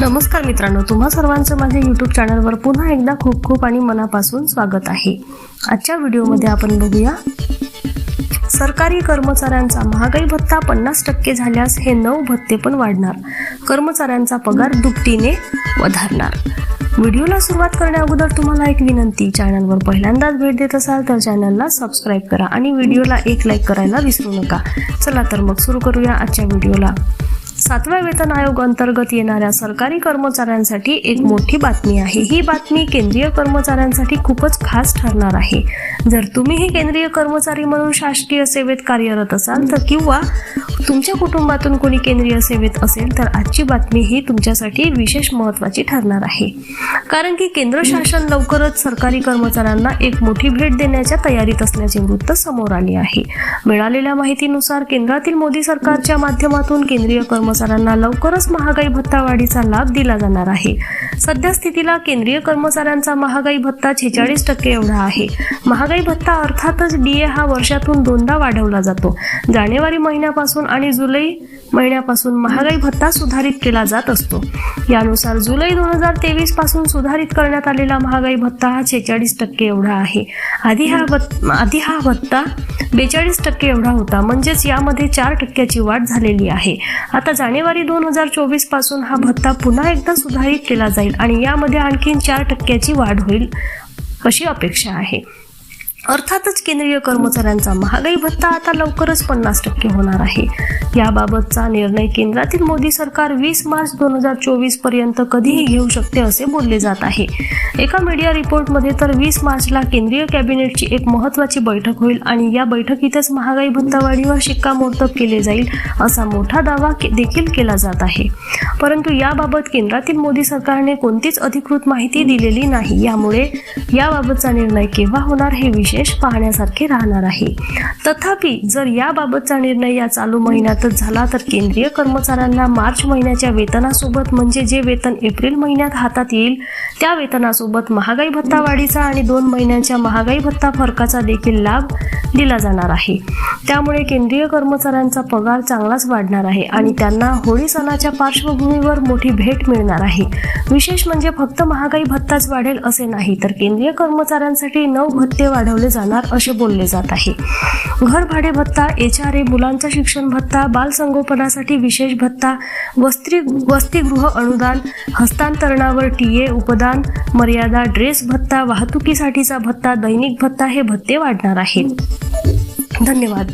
नमस्कार मित्रांनो तुम्हा सर्वांचं माझ्या यूट्यूब चॅनलवर पुन्हा एकदा खूप खूप आणि मनापासून स्वागत आहे. आजच्या व्हिडिओमध्ये आपण बघूया सरकारी कर्मचाऱ्यांचा महागाई भत्ता पन्नास टक्के झाल्यास हे नऊ भत्ते पण वाढणार. कर्मचाऱ्यांचा पगार दुपटीने वधारणार. व्हिडिओला सुरुवात करण्या अगोदर तुम्हाला एक विनंती चॅनलवर पहिल्यांदाच भेट देत असाल तर चॅनलला सबस्क्राईब करा आणि व्हिडिओला एक लाईक करायला विसरू नका. चला तर मग सुरू करूया आजच्या व्हिडिओला. सातव्या वेतन आयोग अंतर्गत येणाऱ्या सरकारी कर्मचाऱ्यांसाठी एक मोठी बातमी आहे. ही बातमी केंद्रीय कर्मचाऱ्यांसाठी खूपच खास ठरणार आहे. जर तुम्हीही केंद्रीय कर्मचारी म्हणून शासकीय सेवेत कार्यरत असाल तर किंवा तुमच्या कुटुंबातून कोणी केंद्रीय सेवेत असेल तर आजची बातमी ही तुमच्यासाठी विशेष महत्वाची ठरणार आहे. कारण की केंद्र शासन लवकरच सरकारी कर्मचाऱ्यांना एक मोठी भेट देण्याच्या तयारीत असल्याचे वृत्त समोर आले आहे. मिळालेल्या माहितीनुसार केंद्रातील मोदी सरकारच्या माध्यमातून केंद्रीय कर्मचाऱ्यांना लवकरच महागाई भत्ता वाढीचा लाभ दिला जाणार आहे. सध्या स्थितीला केंद्रीय कर्मचाऱ्यांचा महागाई भत्ता छेचाळीस टक्के एवढा आहे. महागाई भत्ता अर्थातच डीए हा वर्षातून दोनदा वाढवला जातो. जानेवारी महिन्यापासून आणि जुलै महिन्यापासून महागाई भत्ता सुधारित केला जात असतो. यानुसार जुलै दोन हजार तेवीसपासून सुधारित करण्यात आलेला महागाई भत्ता हा छेचाळीस टक्के एवढा आहे. आधी हा भत् आधी हा भत्ता बेचाळीस टक्के एवढा होता. म्हणजेच यामध्ये चार टक्क्याची वाढ झालेली आहे. आता जानेवारी दोन हजार चोवीसपासून हा भत्ता पुन्हा एकदा सुधारित केला जाईल आणि यामध्ये आणखीन चार टक्क्याची वाढ होईल अशी अपेक्षा आहे. अर्थातच केंद्रीय कर्मचाऱ्यांचा महागाई भत्ता आता लवकरच पन्नास टक्के होणार आहे. याबाबतचा निर्णय केंद्रातील मोदी सरकार वीस मार्च दोन हजार चोवीसपर्यंत कधीही घेऊ शकते असे बोलले जात आहे. एका मीडिया रिपोर्टमध्ये तर वीस मार्चला केंद्रीय कॅबिनेटची एक महत्वाची बैठक होईल आणि या बैठकीतच महागाई भत्ता वाढीवर शिक्कामोर्तब केले जाईल असा मोठा दावा के- देखील केला जात आहे. परंतु याबाबत केंद्रातील मोदी सरकारने कोणतीच अधिकृत माहिती दिलेली नाही. यामुळे याबाबतचा निर्णय केव्हा होणार हे विषय विशेष पाहण्यासारखे राहणार आहे. तथापि जर याबाबतचा निर्णय या चालू महिन्यातच झाला तर केंद्रीय कर्मचाऱ्यांना मार्च महिन्याच्या वेतनासोबत म्हणजे जे वेतन एप्रिल महिन्यात हातात येईल त्या वेतनासोबत महागाई भत्ता वाढीचा आणि दोन महिन्यांच्या महागाई भत्ता फरकाचा देखील लाभ दिला जाणार आहे. त्यामुळे केंद्रीय कर्मचाऱ्यांचा पगार चांगलाच वाढणार आहे आणि त्यांना होळी सणाच्या पार्श्वभूमीवर मोठी भेट मिळणार आहे. विशेष म्हणजे फक्त महागाई भत्ताच वाढेल असे नाही तर केंद्रीय कर्मचाऱ्यांसाठी नऊ भत्ते वाढवले जाणार असे बोलले जात आहे. घर भाडे भत्ता एच आर ए मुलांचा शिक्षण भत्ता बालसंगोपनासाठी विशेष भत्ता वस्त्री वसतिगृह अनुदान हस्तांतरणावर टी ए उपदान मर्यादा ड्रेस भत्ता वाहतुकीसाठीचा भत्ता दैनिक भत्ता हे भत्ते वाढणार आहेत. धन्यवाद.